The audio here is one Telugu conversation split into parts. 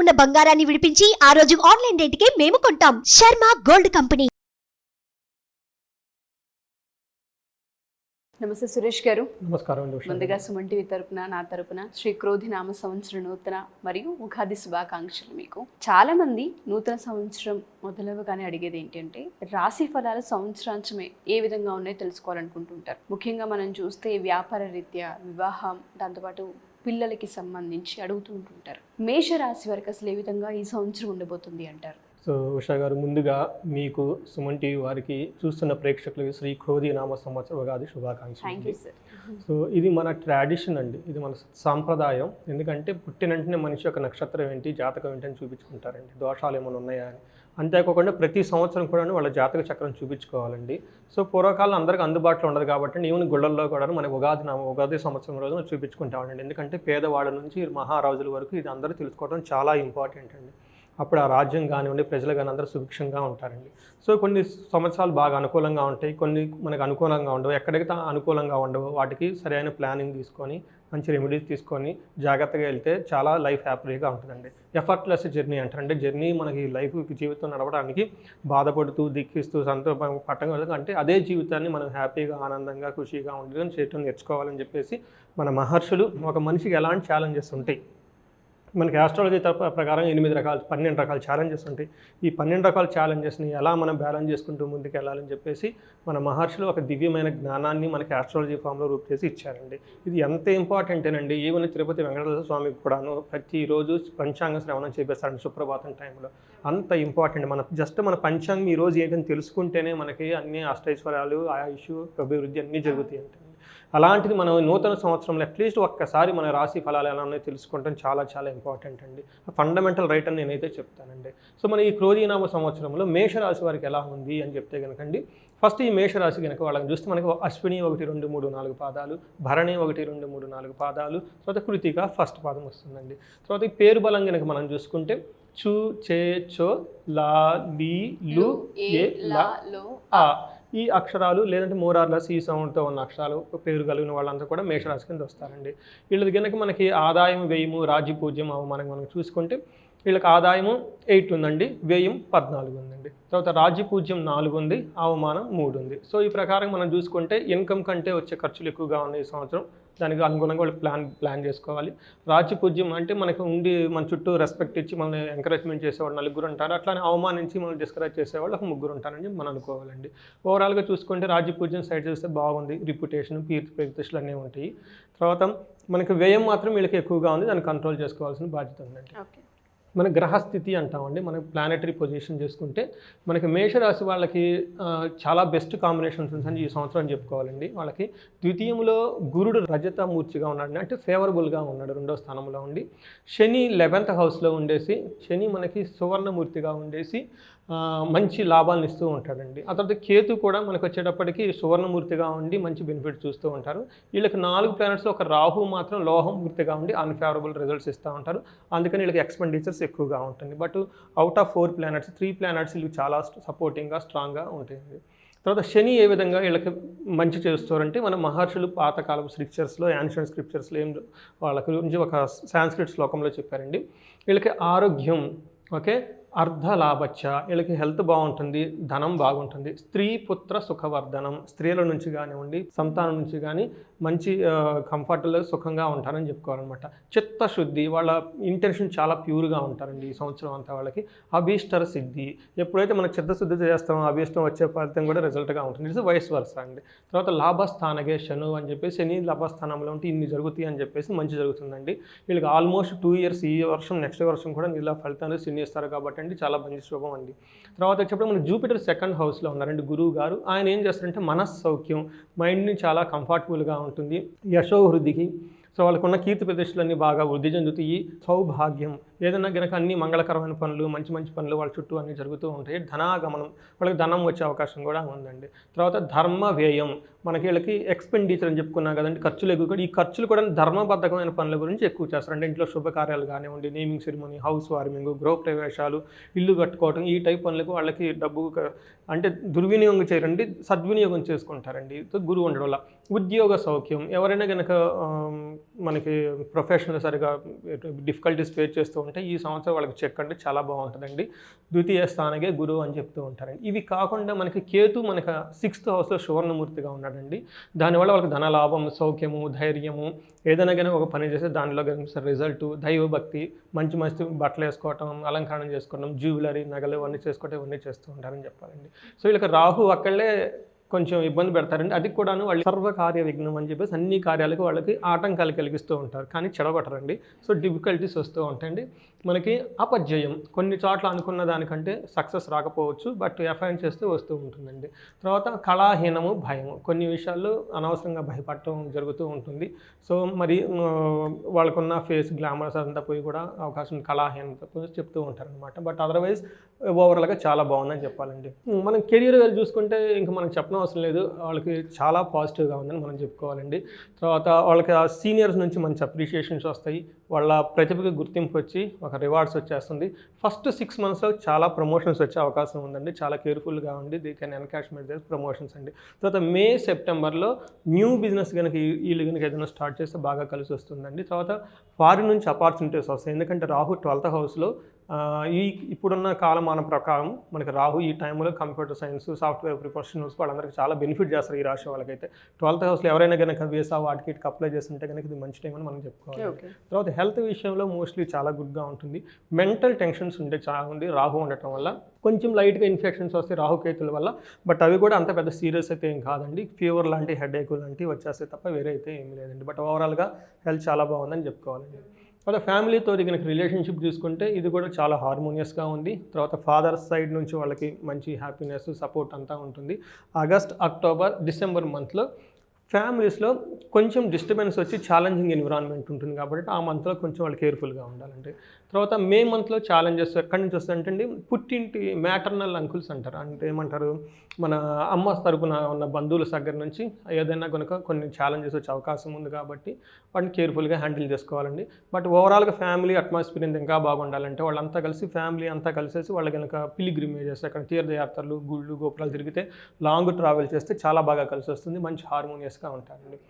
ఉన్న బంగారాన్ని విడిపించి ఆ రోజు ఆన్లైన్ రేటుకే మేము కొంటాం. Sharma gold company. నమస్తే సురేష్ గారు. నమస్కారం ముందుగా సుమన్ టీవీ తరపున నా తరపున శ్రీ క్రోధి నామ సంవత్సర నూతన మరియు ఉగాది శుభాకాంక్షలు మీకు. చాలా మంది నూతన సంవత్సరం మొదలవగానే అడిగేది ఏంటంటే రాశి ఫలాలు సంవత్సరాంశమే ఏ విధంగా ఉన్నాయో తెలుసుకోవాలనుకుంటుంటారు. ముఖ్యంగా మనం చూస్తే వ్యాపార రీత్యా వివాహం దాంతోపాటు పిల్లలకి సంబంధించి అడుగుతూ ఉంటుంటారు. మేష రాశి వారికి అసలు ఏ విధంగా ఈ సంవత్సరం ఉండబోతుంది అంటారు? సో ఉషా గారు ముందుగా మీకు సుమన్ టీవీ వారికి చూస్తున్న ప్రేక్షకులకి శ్రీ క్రోధి నామ సంవత్సర ఉగాది శుభాకాంక్షలు. థ్యాంక్ అండి. యూ సార్ సో ఇది మన ట్రాడిషన్ అండి. ఇది మన సాంప్రదాయం. ఎందుకంటే పుట్టిన వెంటనే మనిషి యొక్క నక్షత్రం ఏంటి జాతకం ఏంటి అని చూపించుకుంటారండి. దోషాలు ఏమైనా ఉన్నాయా అని. అంతేకాకుండా ప్రతి సంవత్సరం కూడా వాళ్ళ జాతక చక్రం చూపించుకోవాలండి. సో పూర్వకాలం అందరికీ అందుబాటులో ఉండదు కాబట్టి ఈవెన్ గుళ్ళల్లో కూడా మనకి ఉగాది నామ ఉగాది సంవత్సరం రోజున చూపించుకుంటామండి. ఎందుకంటే పేదవాళ్ళ నుంచి మహారాజుల వరకు ఇది అందరూ తెలుసుకోవడం చాలా ఇంపార్టెంట్ అండి. అప్పుడు ఆ రాజ్యం కానివ్వండి ప్రజలు కానీ అందరూ సుభిక్షంగా ఉంటారండి. సో కొన్ని సంవత్సరాలు బాగా అనుకూలంగా ఉంటాయి కొన్ని మనకు అనుకూలంగా ఉండవు. ఎక్కడికి అనుకూలంగా ఉండవు. వాటికి సరైన ప్లానింగ్ తీసుకొని మంచి రెమెడీస్ తీసుకొని జాగ్రత్తగా వెళ్తే చాలా లైఫ్ హ్యాపీగా ఉంటుందండి. ఎఫర్ట్లెస్ జర్నీ అంటారంటే జర్నీ మనకి లైఫ్ జీవితం నడవడానికి బాధపడుతూ దిక్కిస్తూ సంతోషం పట్టడం అంటే అదే జీవితాన్ని మనం హ్యాపీగా ఆనందంగా ఖుషిగా ఉండడం చేయటం నేర్చుకోవాలని చెప్పేసి మన మహర్షులు ఒక మనిషికి ఎలాంటి ఛాలెంజెస్ ఉంటాయి? మనకి ఆస్ట్రాలజీ ప్రకారం ఎనిమిది రకాల పన్నెండు రకాల ఛాలెంజెస్ ఉంటాయి. ఈ పన్నెండు రకాల ఛాలెంజెస్ని ఎలా మనం బ్యాలెన్స్ చేసుకుంటూ ముందుకు వెళ్ళాలని చెప్పేసి మన మహర్షులు ఒక దివ్యమైన జ్ఞానాన్ని మనకి ఆస్ట్రాలజీ ఫామ్లో రూప్ చేసి ఇచ్చారండి. ఇది ఎంత ఇంపార్టెంటేనండి ఈవెన్ తిరుపతి వెంకటేశ్వర స్వామికి కూడాను ప్రతిరోజు పంచాంగ శ్రవణం చేపిస్తారండి సుప్రభాతం టైంలో. అంత ఇంపార్టెంట్ మన జస్ట్ మన పంచాంగం ఈ రోజు ఏంటని తెలుసుకుంటేనే మనకి అన్ని అష్టైశ్వర్యాలు ఆయుష్ అభివృద్ధి అన్నీ జరుగుతాయి అంటే అలాంటిది మనం నూతన సంవత్సరంలో అట్లీస్ట్ ఒక్కసారి మన రాశి ఫలాలు ఎలా ఉన్నాయో తెలుసుకోవడం చాలా చాలా ఇంపార్టెంట్ అండి. ఫండమెంటల్ రైట్ అని నేనైతే చెప్తానండి. సో మన ఈ క్రోధీనామ సంవత్సరంలో మేషరాశి వారికి ఎలా ఉంది అని చెప్తే కనుకండి ఫస్ట్ ఈ మేషరాశి కనుక వాళ్ళని చూస్తే మనకి అశ్విని ఒకటి రెండు మూడు నాలుగు పాదాలు భరణి ఒకటి రెండు మూడు నాలుగు పాదాలు తర్వాత కృతిక ఫస్ట్ పాదం వస్తుందండి. తర్వాత ఈ పేరు బలం కనుక మనం చూసుకుంటే చు చే చో లా లీ లు ఏ లా లో ఆ. ఈ అక్షరాలు లేదంటే మోరార్లస్ ఈ సౌండ్తో ఉన్న అక్షరాలు పేరు కలిగిన వాళ్ళంతా కూడా మేషరాశి కింద వస్తారండి. వీళ్ళది కనుక మనకి ఆదాయం వ్యయము రాజ్య పూజ్యం అవమానం మనం చూసుకుంటే వీళ్ళకి ఆదాయము ఎయిట్ ఉందండి వ్యయం పద్నాలుగు ఉందండి. తర్వాత రాజ్య పూజ్యం నాలుగు ఉంది అవమానం మూడు ఉంది. సో ఈ ప్రకారం మనం చూసుకుంటే ఇన్కమ్ కంటే వచ్చే ఖర్చులు ఎక్కువగా ఉన్నాయి ఈ సంవత్సరం. దానికి అనుగుణంగా వాళ్ళు ప్లాన్ ప్లాన్ చేసుకోవాలి. రాజ్య పూజ్యం అంటే మనకు ఉండి మన చుట్టూ రెస్పెక్ట్ ఇచ్చి మనల్ని ఎంకరేజ్మెంట్ చేసేవాళ్ళు నలుగురు ఉంటారు. అట్లానే అవమానించి మనం డిస్కరేజ్ చేసేవాళ్ళు ఒక ముగ్గురు ఉంటారని మనం అనుకోవాలండి. ఓవరాల్గా చూసుకుంటే రాజ్యపూజ్యం సైడ్ చూస్తే బాగుంది. రిప్యుటేషన్ కీర్తి ప్రతిష్టలు అన్నీ ఉంటాయి. తర్వాత మనకి వ్యయం మాత్రం వీళ్ళకి ఎక్కువగా ఉంది. దాన్ని కంట్రోల్ చేసుకోవాల్సిన బాధ్యత ఉందండి. ఓకే. మన గ్రహస్థితి అంటామండి. మనం ప్లానెటరీ పొజిషన్ చేసుకుంటే మనకి మేషరాశి వాళ్ళకి చాలా బెస్ట్ కాంబినేషన్స్ అని ఈ సంవత్సరం చెప్పుకోవాలండి. వాళ్ళకి ద్వితీయంలో గురుడు రజతమూర్తిగా ఉన్నాడు అంటే ఫేవరబుల్గా ఉన్నాడు రెండో స్థానంలో ఉండి. శని లెవెన్త్ హౌస్లో ఉండేసి శని మనకి సువర్ణమూర్తిగా ఉండేసి మంచి లాభాలను ఇస్తూ ఉంటాడండి. ఆ తర్వాత కేతు కూడా మనకు వచ్చేటప్పటికి సువర్ణమూర్తిగా ఉండి మంచి బెనిఫిట్ చూస్తూ ఉంటారు. వీళ్ళకి నాలుగు ప్లానెట్స్లో ఒక రాహు మాత్రం లోహం మూర్తిగా ఉండి అన్ఫేవరబుల్ రిజల్ట్స్ ఇస్తూ ఉంటారు. అందుకని వీళ్ళకి ఎక్స్పెండిచర్స్ ఎక్కువగా ఉంటుంది. But out of four planets three planets వీళ్ళు చాలా సపోర్టింగ్గా స్ట్రాంగ్గా ఉంటాయండి. తర్వాత శని ఏ విధంగా వీళ్ళకి మంచి చేస్తారంటే మన మహర్షులు పాతకాలపు స్క్రిప్చర్స్లో యాన్షియన్ స్క్రిప్చర్స్లో ఏం వాళ్ళ గురించి ఒక సాంస్క్రిట్ శ్లోకంలో చెప్పారండి. వీళ్ళకి ఆరోగ్యం ఓకే? అర్ధలాభచ్చ వీళ్ళకి హెల్త్ బాగుంటుంది ధనం బాగుంటుంది స్త్రీ పుత్ర సుఖవర్ధనం స్త్రీల నుంచి కానివ్వండి సంతానం నుంచి కానీ మంచి కంఫర్ట్లో సుఖంగా ఉంటారని చెప్పుకోవాలన్నమాట. చిత్తశుద్ధి వాళ్ళ ఇంటెన్షన్ చాలా ప్యూర్గా ఉంటారండి ఈ సంవత్సరం అంతా వాళ్ళకి. అభీష్టర సిద్ధి. ఎప్పుడైతే మనం చిత్తశుద్ధి చేస్తామో అభీష్టం వచ్చే ఫలితం కూడా రిజల్ట్గా ఉంటుంది. ఇది వయస్ వరుస అండి. తర్వాత లాభస్థానగే శను అని చెప్పేసి శని లాభస్థానంలో ఉంటే ఇన్ని జరుగుతాయి అని చెప్పేసి మంచి జరుగుతుందండి. వీళ్ళకి ఆల్మోస్ట్ టూ ఇయర్స్ ఈ వర్షం నెక్స్ట్ వర్షం కూడా ఇలా ఫలితాలు శని ఇస్తారు కాబట్టి అండి చాలా మంచి శుభం అండి. తర్వాత వచ్చేప్పుడు మన జూపిటర్ సెకండ్ హౌస్లో ఉన్నారండి గురువు గారు. ఆయన ఏం చేస్తారంటే మనస్సౌక్యం మైండ్ని చాలా కంఫర్టబుల్గా ఉంటుంది యశోవృద్ధికి సో వాళ్ళకున్న కీర్తి ప్రతిష్టలన్నీ బాగా వృద్ధి చెందుతాయి సౌభాగ్యం. ఏదైనా గనక అన్ని మంగళకరమైన పనులు మంచి మంచి పనులు వాళ్ళ చుట్టూ అన్నీ జరుగుతూ ఉంటాయి. ధనాగమనం వాళ్ళకి ధనం వచ్చే అవకాశం కూడా ఉందండి. తర్వాత ధర్మ వ్యయం. మనకి వీళ్ళకి ఎక్స్పెండిచర్ అని చెప్పుకున్నాం కదండి ఖర్చులు ఎక్కువ కూడా. ఈ ఖర్చులు కూడా ధర్మబద్ధమైన పనుల గురించి ఎక్కువ చేస్తారు. అంటే ఇంట్లో శుభకార్యాలు కానివ్వండి నేమింగ్ సెరిమోనీ హౌస్ వార్మింగ్ గృహ ప్రవేశాలు ఇల్లు కట్టుకోవటం ఈ టైప్ పనులకు వాళ్ళకి డబ్బు అంటే దుర్వినియోగం చేయరండి సద్వినియోగం చేసుకుంటారండి. గురువు ఉండడం వల్ల. ఉద్యోగ సౌఖ్యం. ఎవరైనా కనుక మనకి ప్రొఫెషనల్ సరిగా డిఫికల్టీస్ ఫేస్ చేస్తూ ఉంటే ఈ సంవత్సరం వాళ్ళకి చెక్ అంటే చాలా బాగుంటుందండి. ద్వితీయ స్థానగే గురువు అని చెప్తూ ఉంటారండి. ఇవి కాకుండా మనకి కేతు మనకి సిక్స్త్ హౌస్లో సువర్ణమూర్తిగా ఉన్నాడండి. దానివల్ల వాళ్ళకి ధనలాభం సౌఖ్యము ధైర్యము ఏదైనా కానీ ఒక పని చేస్తే దానిలో కనిపిస్తే రిజల్ట్ దైవభక్తి మంచి మంచి బట్టలు వేసుకోవటం అలంకరణ చేసుకోవడం జ్యువెలరీ నగలు ఇవన్నీ చేసుకోవటం ఇవన్నీ చేస్తూ ఉంటారని చెప్పాలండి. సో వీళ్ళకి రాహు అక్కడే కొంచెం ఇబ్బంది పెడతారండి. అది కూడాను వాళ్ళు సర్వకార్య విఘ్నం అని చెప్పేసి అన్ని కార్యాలకు వాళ్ళకి ఆటంకాలు కలిగిస్తూ ఉంటారు. కానీ చెడగొట్టరండి. సో డిఫికల్టీస్ వస్తూ ఉంటాయండి. మనకి అపజయం కొన్ని చోట్ల అనుకున్న దానికంటే సక్సెస్ రాకపోవచ్చు బట్ ఎఫైన్ చేస్తే వస్తూ ఉంటుందండి. తర్వాత కళాహీనము భయము కొన్ని విషయాల్లో అనవసరంగా భయపడటం జరుగుతూ ఉంటుంది. సో మరి వాళ్ళకున్న ఫేస్ గ్లామర్స్ అంతా పోయి కూడా అవకాశం కళాహీనత చెప్తూ ఉంటారనమాట బట్ అదర్వైజ్ ఓవరాల్గా చాలా బాగుందని చెప్పాలండి. మనం కెరియర్ వేరు చూసుకుంటే ఇంకా మనం చెప్పడం అవసరం లేదు. వాళ్ళకి చాలా పాజిటివ్గా ఉందని మనం చెప్పుకోవాలండి. తర్వాత వాళ్ళకి ఆ సీనియర్స్ నుంచి మంచి అప్రిషియేషన్స్ వస్తాయి. వాళ్ళ ప్రతిభకి గుర్తింపు వచ్చి ఒక రివార్డ్స్ వచ్చేస్తుంది. ఫస్ట్ సిక్స్ మంత్స్లో చాలా ప్రమోషన్స్ వచ్చే అవకాశం ఉందండి. చాలా కేర్ఫుల్గా ఉండి దీ కెన్ ఎన్కాష్మెంట్ చేసి ప్రమోషన్స్ అండి. తర్వాత మే సెప్టెంబర్లో న్యూ బిజినెస్ కనుక వీళ్ళు కనుక ఏదైనా స్టార్ట్ చేస్తే బాగా కలిసి వస్తుందండి. తర్వాత ఫారిన్ నుంచి అపార్చునిటీస్ వస్తాయి. ఎందుకంటే రాహు ట్వెల్త్ హౌస్లో ఈ ఇప్పుడున్న కాలమాన ప్రకారం మనకి రాహు ఈ టైంలో కంప్యూటర్ సైన్స్ సాఫ్ట్వేర్ ప్రొఫెషనల్స్ వాళ్ళందరికీ చాలా బెనిఫిట్ చేస్తారు ఈ రాశి వాళ్ళకైతే. ట్వెల్త్ హౌస్లో ఎవరైనా కనుక వీసా వాటికి వీటికి అప్లై చేస్తుంటే కనుక ఇది మంచి టైం అని మనం చెప్పుకోవాలి. తర్వాత హెల్త్ విషయంలో మోస్ట్లీ చాలా గుడ్గా ఉంటుంది. మెంటల్ టెన్షన్స్ ఉంటే చాలా ఉంది రాహు ఉండటం వల్ల కొంచెం లైట్గా ఇన్ఫెక్షన్స్ వస్తాయి రాహుకేతుల వల్ల బట్ అవి కూడా అంత పెద్ద సీరియస్ అయితే ఏం కాదండి. ఫీవర్ లాంటి హెడేక్ లాంటివి వచ్చేస్తాయి తప్ప వేరే అయితే ఏమీ లేదండి. బట్ ఓవరాల్గా హెల్త్ చాలా బాగుందని చెప్పుకోవాలండి. తర్వాత ఫ్యామిలీతో కనుక రిలేషన్షిప్ చూసుకుంటే ఇది కూడా చాలా హార్మోనియస్గా ఉంది. తర్వాత ఫాదర్ సైడ్ నుంచి వాళ్ళకి మంచి హ్యాపీనెస్ సపోర్ట్ అంతా ఉంటుంది. ఆగస్ట్ అక్టోబర్ డిసెంబర్ మంత్లో ఫ్యామిలీస్లో కొంచెం డిస్టర్బెన్స్ వచ్చి ఛాలెంజింగ్ ఎన్విరాన్మెంట్ ఉంటుంది కాబట్టి ఆ మంత్లో కొంచెం వాళ్ళు కేర్ఫుల్గా ఉండాలంటే. తర్వాత మే మంత్లో ఛాలెంజెస్ ఎక్కడి నుంచి వస్తాయంటే అండి పుట్టింటి మ్యాటర్నల్ అంకుల్స్ అంటారు. అంటే ఏమంటారు? మన అమ్మ తరపున ఉన్న బంధువుల దగ్గర నుంచి ఏదైనా కనుక కొన్ని ఛాలెంజెస్ వచ్చే అవకాశం ఉంది కాబట్టి వాటిని కేర్ఫుల్గా హ్యాండిల్ చేసుకోవాలండి. బట్ ఓవరాల్గా ఫ్యామిలీ అట్మాస్ఫియర్ ఇంకా బాగుండాలంటే వాళ్ళంతా కలిసి ఫ్యామిలీ అంతా కలిసేసి వాళ్ళు కనుక పిలిగ్రిమేజెస్ అక్కడ తీర్థయాత్రలు గుళ్ళు గోపురాలు తిరిగితే లాంగ్ ట్రావెల్ చేస్తే చాలా బాగా కలిసి వస్తుంది. మంచి హార్మోనియస్గా ఉంటారండి.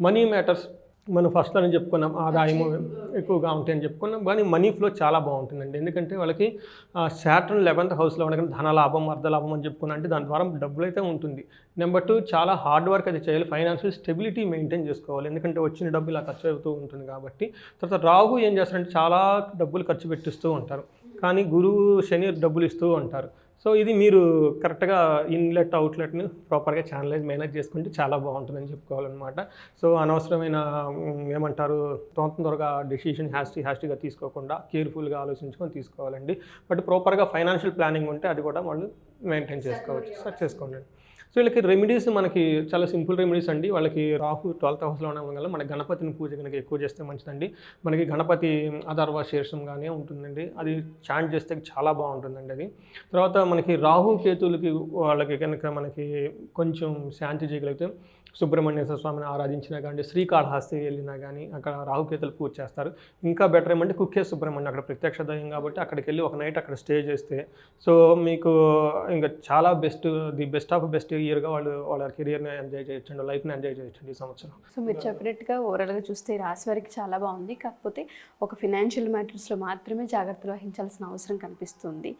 మనీ మ్యాటర్స్ మనం ఫస్ట్లోనే చెప్పుకున్నాం ఆదాయము ఎక్కువగా ఉంటాయని చెప్పుకున్నాం. కానీ మనీ ఫ్లో చాలా బాగుంటుందండి. ఎందుకంటే వాళ్ళకి శాటర్న్ లెవెన్త్ హౌస్లో ఉండగానే ధనలాభం అర్ధలాభం అని చెప్పుకున్నా అంటే దాని ద్వారా డబ్బులు అయితే ఉంటుంది. నెంబర్ టూ చాలా హార్డ్ వర్క్ అది చేయాలి. ఫైనాన్షియల్ స్టెబిలిటీ మెయింటైన్ చేసుకోవాలి. ఎందుకంటే వచ్చిన డబ్బు ఇలా ఖర్చు అవుతూ ఉంటుంది కాబట్టి. తర్వాత రాహు ఏం చేస్తారంటే చాలా డబ్బులు ఖర్చు పెట్టిస్తూ ఉంటారు. కానీ గురువు శని డబ్బులు ఇస్తూ ఉంటారు. సో ఇది మీరు కరెక్ట్గా ఇన్లెట్ అవుట్లెట్ని ప్రాపర్గా ఛానలైజ్ మేనేజ్ చేసుకుంటే చాలా బాగుంటుందని చెప్పుకోవాలన్నమాట. సో అనవసరమైన ఏమంటారు తొందర త్వరగా డెసిషన్ హ్యాస్టీ హ్యాస్టీగా తీసుకోకుండా కేర్ఫుల్గా ఆలోచించుకొని తీసుకోవాలండి. బట్ ప్రాపర్గా ఫైనాన్షియల్ ప్లానింగ్ ఉంటే అది కూడా వాళ్ళు మెయింటైన్ చేసుకోవచ్చు. సార్ చేసుకోండి. సో వీళ్ళకి రెమెడీస్ మనకి చాలా సింపుల్ రెమెడీస్ అండి. వాళ్ళకి రాహు ట్వెల్త్ హౌస్లో ఉండడం వల్ల మన గణపతిని పూజ కనుక ఎక్కువ చేస్తే మంచిదండి. మనకి గణపతి అధర్వ శీర్షంగానే ఉంటుందండి. అది చాంట్ చేస్తే చాలా బాగుంటుందండి అది. తర్వాత మనకి రాహు కేతులకి వాళ్ళకి కనుక మనకి కొంచెం శాంతి చేయగలిగితే సుబ్రహ్మణ్యేశ్వర స్వామిని ఆరాధించినా కానీ శ్రీకాళహస్తి వెళ్ళినా కానీ అక్కడ రాహుకేతులు పూజ చేస్తారు. ఇంకా బెటర్ ఏమంటే కుక్కే సుబ్రహ్మణ్యం అక్కడ ప్రత్యక్ష దయం కాబట్టి అక్కడికి వెళ్ళి ఒక నైట్ అక్కడ స్టే చేస్తే సో మీకు ఇంకా చాలా best the best of best ఇయర్గా వాళ్ళు వాళ్ళ కెరియర్ని ఎంజాయ్ చేయొచ్చండి లైఫ్ని ఎంజాయ్ చేయొచ్చండి ఈ సంవత్సరం. సో మీరు చెప్పినట్టుగా ఓవరాల్గా చూస్తే రాశి వారికి చాలా బాగుంది. కాకపోతే ఒక ఫినాన్షియల్ మ్యాటర్స్లో మాత్రమే జాగ్రత్తలు వహించాల్సిన అవసరం కనిపిస్తుంది.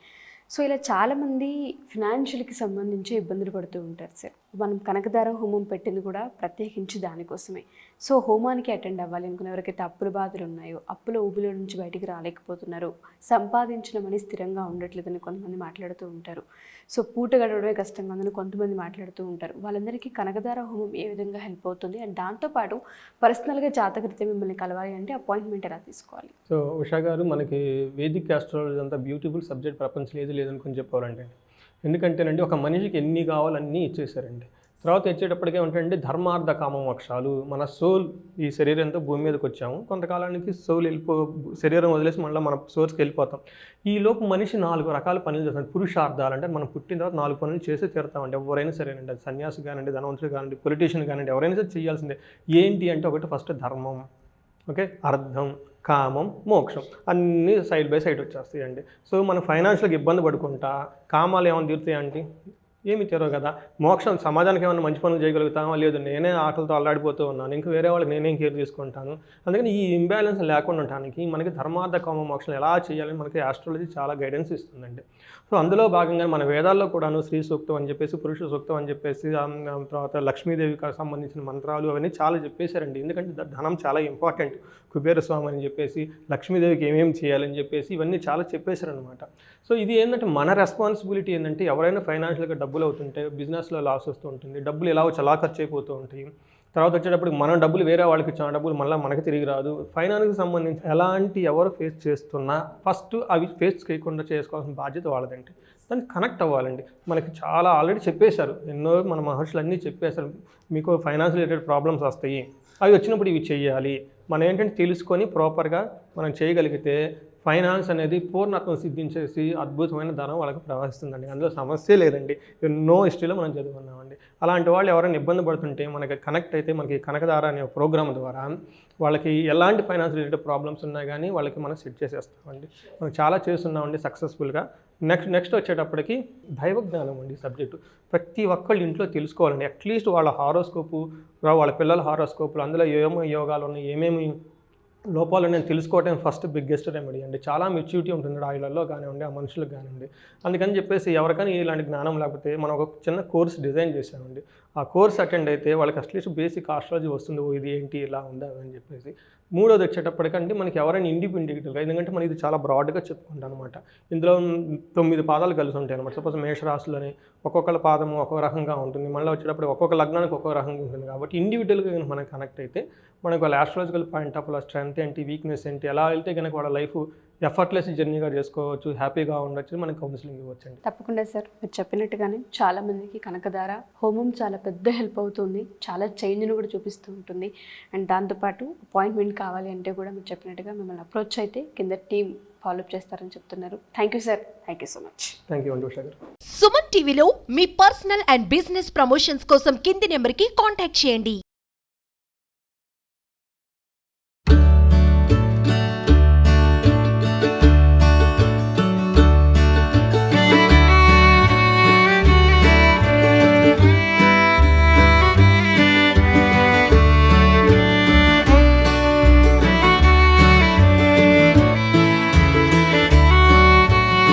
సో ఇలా చాలామంది ఫినాన్షియల్కి సంబంధించి ఇబ్బందులు పడుతూ ఉంటారు సార్. మనం కనకదార హోమం పెట్టింది కూడా ప్రత్యేకించి దానికోసమే. సో హోమానికి అటెండ్ అవ్వాలి అనుకున్న ఎవరికైతే అప్పుల బాధలు ఉన్నాయో అప్పుల ఊబిలో నుంచి బయటికి రాలేకపోతున్నారు సంపాదించిన మనీ స్థిరంగా ఉండట్లేదని కొంతమంది మాట్లాడుతూ ఉంటారు. సో పూట గడవడమే కష్టంగా ఉందని కొంతమంది మాట్లాడుతూ ఉంటారు. వాళ్ళందరికీ కనకదార హోమం ఏ విధంగా హెల్ప్ అవుతుంది? అండ్ దాంతోపాటు పర్సనల్గా జాతకరీత్యా మిమ్మల్ని కలవాలి అంటే అపాయింట్మెంట్ ఎలా తీసుకోవాలి? సో ఉషా గారు మనకి వేదిక ఆస్ట్రాలజీ అంత బ్యూటిఫుల్ సబ్జెక్ట్ ప్రపంచంలో ఏది లేదనుకుని చెప్పాలంటే ఎందుకంటేనండి ఒక మనిషికి ఎన్ని కావాలన్నీ ఇచ్చేసారండి తర్వాత వచ్చేటప్పటికే ఏంటంటే ధర్మార్థ కామ మోక్షాలు మన సోల్ ఈ శరీరంతో భూమి మీదకి వచ్చాము. కొంతకాలానికి సోల్ వెళ్ళిపో శరీరం వదిలేసి మళ్ళీ మన సోర్స్కి వెళ్ళిపోతాం. ఈ లోపు మనిషి నాలుగు రకాల పనులు చేస్తాం పురుషార్థాలు అంటే మనం పుట్టిన తర్వాత నాలుగు పనులు చేసి తీరుతామండి. ఎవరైనా సరేనండి సన్యాసి కానివ్వండి ధనవంతుడు కానివ్వండి పొలిటీషియన్ కానివ్వండి ఎవరైనా సరే చేయాల్సిందే. ఏంటి అంటే ఒకటి ఫస్ట్ ధర్మం. ఓకే? అర్థం కామం మోక్షం. అన్నీ సైడ్ బై సైడ్ వచ్చేస్తాయండి. సో మనం ఫైనాన్షియల్గా ఇబ్బంది పడుకుంటా కామాలు ఏమైనా తీరుతాయండి ఏమి తెరవు కదా. మోక్షం సమాజానికి ఏమైనా మంచి పనులు చేయగలుగుతామా? లేదు నేనే ఆటలతో అల్లాడిపోతూ ఉన్నాను. ఇంకా వేరే వాళ్ళకి నేనేం కేర్ తీసుకుంటాను అందుకని ఈ ఇంబ్యాలెన్స్ లేకుండా ఉండటానికి మనకి ధర్మార్థ కామ మోక్షం ఎలా చేయాలని మనకి ఆస్ట్రాలజీ చాలా గైడెన్స్ ఇస్తుందండి. సో అందులో భాగంగా మన వేదాల్లో కూడాను స్త్రీ సూక్తం అని చెప్పేసి పురుష సూక్తం అని చెప్పేసి తర్వాత లక్ష్మీదేవికి సంబంధించిన మంత్రాలు అవన్నీ చాలా చెప్పేశారండి. ఎందుకంటే ధనం చాలా ఇంపార్టెంట్ కుబేర స్వామి అని చెప్పేసి లక్ష్మీదేవికి ఏమేమి చేయాలని చెప్పేసి ఇవన్నీ చాలా చెప్పేశారనమాట సో ఇది ఏంటంటే మన రెస్పాన్సిబిలిటీ ఏంటంటే ఎవరైనా ఫైనాన్షియల్గా డబ్బు డబ్బులు అవుతుంటే బిజినెస్లో లాస్ వస్తూ ఉంటుంది. డబ్బులు ఎలా చలా ఖర్చు అయిపోతూ ఉంటాయి. తర్వాత వచ్చేటప్పుడు మనం డబ్బులు వేరే వాళ్ళకి ఇచ్చిన డబ్బులు మళ్ళీ మనకి తిరిగి రాదు. ఫైనాన్స్కి సంబంధించి ఎలాంటి ఎవరు ఫేస్ చేస్తున్నా ఫస్ట్ అవి ఫేస్ చేయకుండా చేసుకోవాల్సిన బాధ్యత వాళ్ళదండి. దానికి కనెక్ట్ అవ్వాలండి. మనకి చాలా ఆల్రెడీ చెప్పేశారు. ఎన్నో మన మహర్షులు అన్నీ చెప్పేశారు. మీకు ఫైనాన్స్ రిలేటెడ్ ప్రాబ్లమ్స్ వస్తాయి. అవి వచ్చినప్పుడు ఇవి చేయాలి. మనం ఏంటంటే తెలుసుకొని ప్రాపర్గా మనం చేయగలిగితే ఫైనాన్స్ అనేది పూర్ణత్వం సిద్ధించేసి అద్భుతమైన ధనం వాళ్ళకి ప్రవహిస్తుందండి. అందులో సమస్య లేదండి. ఎన్నో హిస్టరీలో మనం చదువుకున్నామండి. అలాంటి వాళ్ళు ఎవరైనా ఇబ్బంది పడుతుంటే మనకి కనెక్ట్ అయితే మనకి కనకదార అనే ప్రోగ్రామ్ ద్వారా వాళ్ళకి ఎలాంటి ఫైనాన్స్ రిలేటెడ్ ప్రాబ్లమ్స్ ఉన్నా కానీ వాళ్ళకి మనం సెట్ చేసేస్తామండి. మనం చాలా చేస్తున్నామండి సక్సెస్ఫుల్గా నెక్స్ట్ నెక్స్ట్ వచ్చేటప్పటికి దైవ జ్ఞానం అండి సబ్జెక్టు ప్రతి ఒక్కళ్ళు ఇంట్లో తెలుసుకోవాలండి. అట్లీస్ట్ వాళ్ళ హారోస్కోపు వాళ్ళ పిల్లల హారోస్కోపులు అందులో ఏమేమి యోగాలు ఉన్నాయి ఏమేమి లోపాలు నేను తెలుసుకోవటం ఫస్ట్ బిగ్గెస్ట్ రెమెడీ అండి చాలా మెచ్యూరిటీ ఉంటుంది ఆయిలలో కానివ్వండి ఆ మనుషులకు కానివ్వండి. అందుకని చెప్పేసి ఎవరికైనా ఇలాంటి జ్ఞానం లేకపోతే మనం ఒక చిన్న కోర్స్ డిజైన్ చేశామండి. ఆ కోర్స్ అటెండ్ అయితే వాళ్ళకి అట్లీస్ట్ బేసిక్ ఆస్ట్రాలజీ వస్తుంది ఓ ఇది ఏంటి ఇలా ఉందా అని చెప్పేసి. మూడోది వచ్చేటప్పటికంటే మనకి ఎవరైనా ఇండిపెండెంట్గా ఎందుకంటే మనం ఇది చాలా బ్రాడ్గా చెప్పుకుంటాం అనమాట ఇందులో తొమ్మిది పాదాలు కలిసి ఉంటాయి అనమాట సపోజ్ మేషరాశులని ఒక్కొక్కళ్ళ పాదము ఒక్కొక్క రకంగా ఉంటుంది. మళ్ళీ వచ్చేటప్పుడు ఒక్కొక్క లగ్నానికి ఒక్కొక్క రకంగా ఉంటుంది. కాబట్టి ఇండివిజువల్గా కనుక మనం కనెక్ట్ అయితే మనకు వాళ్ళ ఆస్ట్రాలజికల్ పాయింట్ ఆఫ్ వాళ్ళ స్ట్రెంత్ ఏంటి వీక్నెస్ ఏంటి ఎలా వెళ్తే కనుక వాళ్ళ లైఫ్ ఎఫర్ట్లెస్ జర్నీగా చేసుకోవచ్చు హ్యాపీగా ఉండొచ్చు మనకి కౌన్సిలింగ్ ఇవ్వచ్చండి. తప్పకుండా సార్. మీరు చెప్పినట్టుగానే చాలా మందికి కనకదార హోమం చాలా పెద్ద హెల్ప్ అవుతుంది చాలా చేంజ్ని కూడా చూపిస్తూ ఉంటుంది. అండ్ దాంతోపాటు అపాయింట్మెంట్ కావాలి అంటే కూడా మీరు చెప్పినట్టుగా మిమ్మల్ని అప్రోచ్ అయితే కింద టీం ఫాలోఅప్ చేస్తారని చెప్తున్నారు. Thank you sir thank you so much thank you Suman టీవీలో మీ పర్సనల్ అండ్ బిజినెస్ ప్రమోషన్స్ కోసం కింది నెంబర్కి కాంటాక్ట్ చేయండి.